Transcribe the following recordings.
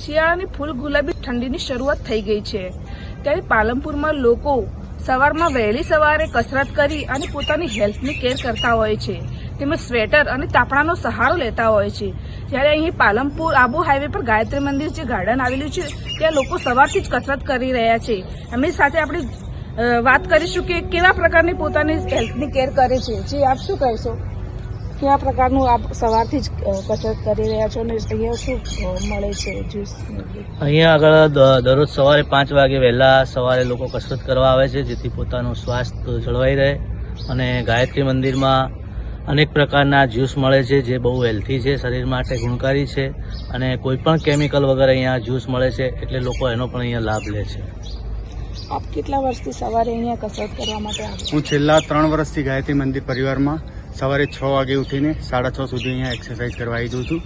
શિયાળાની ફૂલ ગુલાબી ઠંડીની શરૂઆત થઈ ગઈ છે. ત્યારે પાલનપુરમાં લોકો સવારમાં વહેલી સવારે કસરત કરી અને પોતાની હેલ્થની કેર કરતા હોય છે. તેમજ સ્વેટર અને તાપણાનો સહારો લેતા હોય છે. જ્યારે અહીં પાલનપુર આબુ હાઈવે પર ગાયત્રી મંદિર જે ગાર્ડન આવેલું છે, ત્યાં લોકો સવારથી જ કસરત કરી રહ્યા છે. એમની સાથે આપણે વાત કરીશું કે કેવા પ્રકારની પોતાની હેલ્થની કેર કરે છે. જે, આપ શું કહેશો? કેવા પ્રકારનું આપ સવારથી જ કસરત કરી રહ્યા છો અને અહીંયા શું મળે છે જ્યુસ અહીંયા આગળ દ- દરરોજ સવારે પાંચ વાગે વહેલા સવારે લોકો કસરત કરવા આવે છે જેથી પોતાનું સ્વાસ્થ્ય જળવાઈ રહે અને ગાયત્રી મંદિરમાં અનેક પ્રકારના જ્યુસ મળે છે જે બહુ હેલ્થી છે શરીર માટે ગુણકારી છે અને કોઈ પણ કેમિકલ વગર અહીંયા જ્યુસ મળે છે એટલે લોકો એનો પણ અહીંયા લાભ લે છે. આપ કેટલા વર્ષથી સવારે અહીંયા કસરત કરવા માટે આવો હું છેલ્લા ત્રણ વર્ષથી ગાયત્રી મંદિર પરિવારમાં સવારે છ વાગે ઉઠીને સાડા છ સુધી અહીંયા એક્સરસાઇઝ કરવા આવી જઉં છું.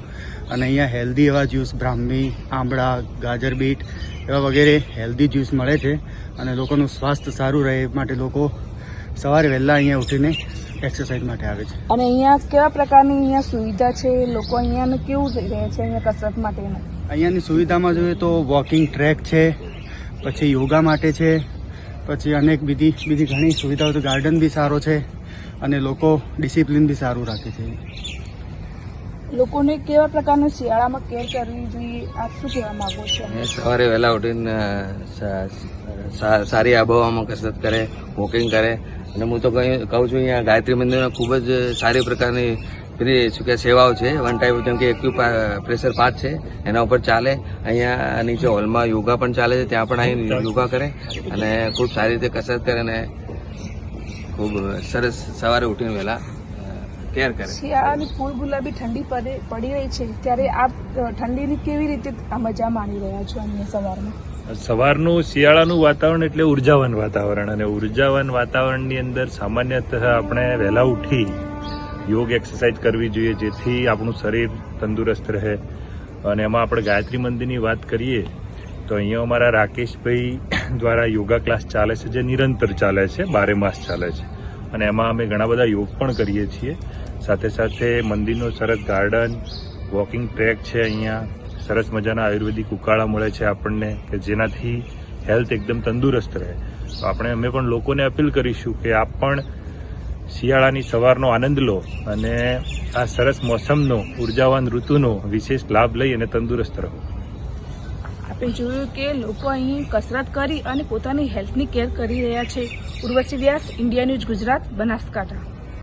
અને અહીંયા હેલ્ધી એવા જ્યુસ બ્રાહ્મી આંબળા ગાજર બીટ એવા વગેરે હેલ્ધી જ્યુસ મળે છે. અને લોકોનું સ્વાસ્થ્ય સારું રહે માટે લોકો સવારે વહેલા અહીંયા ઉઠીને એક્સરસાઇઝ માટે આવે છે. અને અહીંયા કેવા પ્રકારની અહીંયા સુવિધા છે? લોકો અહીંયા કેવું રહે છે? અહીંયા કસરત માટે અહીંયાની સુવિધામાં જોઈએ તો વોકિંગ ટ્રેક છે પછી યોગા માટે છે પછી અનેક બીજી બીજી ઘણી સુવિધાઓ તો ગાર્ડન બી સારો છે અને લોકો ડિસિપ્લિન બી સારું રાખે છે. લોકોને કેવા પ્રકારનું શિયાળામાં કેર કરવી જોઈએ? આપ શું કહેવા માંગો છો? સવારે વહેલા ઉઠીને સારી આબોહવામાં કસરત કરે વોકિંગ કરે. અને હું તો કહી કહું છું અહીંયા ગાયત્રી મંદિરમાં ખૂબ જ સારી પ્રકારની પેલી શું કે સેવાઓ છે. વન ટાઈપ જેમ કે એક્યુ પ્રેશર પાથ છે. એના ઉપર ચાલે. અહીંયા નીચે હોલમાં યોગા પણ ચાલે છે. ત્યાં પણ અહીં યોગા કરે અને ખૂબ સારી રીતે કસરત કરે અને ખૂબ સરસ સવારે ઉઠીને વહેલા કેર કરે. શિયાળાની ફૂલ ગુલાબી ઠંડી પડે પડી રહી છે. ત્યારે આપ ઠંડીની કેવી રીતે આ મજા માણી રહ્યા છો અહીંયા સવારમાં? સવારનું શિયાળાનું વાતાવરણ એટલે ઉર્જાવાન વાતાવરણ. અને ઉર્જાવાન વાતાવરણની અંદર સામાન્યતઃ આપણે વહેલા ઉઠી યોગ એક્સરસાઇઝ કરવી જોઈએ જેથી આપણું શરીર તંદુરસ્ત રહે. અને એમાં આપણે ગાયત્રી મંદિરની વાત કરીએ, તો અહીંયા અમારા રાકેશભાઈ દ્વારા યોગા ક્લાસ ચાલે છે, જે નિરંતર ચાલે છે, બારે માસ ચાલે છે. અને એમાં અમે ઘણા બધા યોગ પણ કરીએ છીએ. સાથે સાથે મંદિરનો સરસ ગાર્ડન, વોકિંગ ટ્રેક છે અહીંયા. સરસ મજાના આયુર્વેદિક ઉકાળા મળે છે આપણને, કે જેનાથી હેલ્થ એકદમ તંદુરસ્ત રહે. તો આપણે, અમે પણ લોકોને અપીલ કરીશું કે આપ પણ શિયાળાની સવારનો આનંદ લો અને આ સરસ મોસમનો, ઉર્જાવાન ઋતુનો વિશેષ લાભ લઈ અને તંદુરસ્ત રહો. આપણે જોયું કે લોકો અહીં કસરત કરી અને પોતાની હેલ્થની કેર કરી રહ્યા છે. Urvashi Vyas, India news Gujarat, Banaskantha.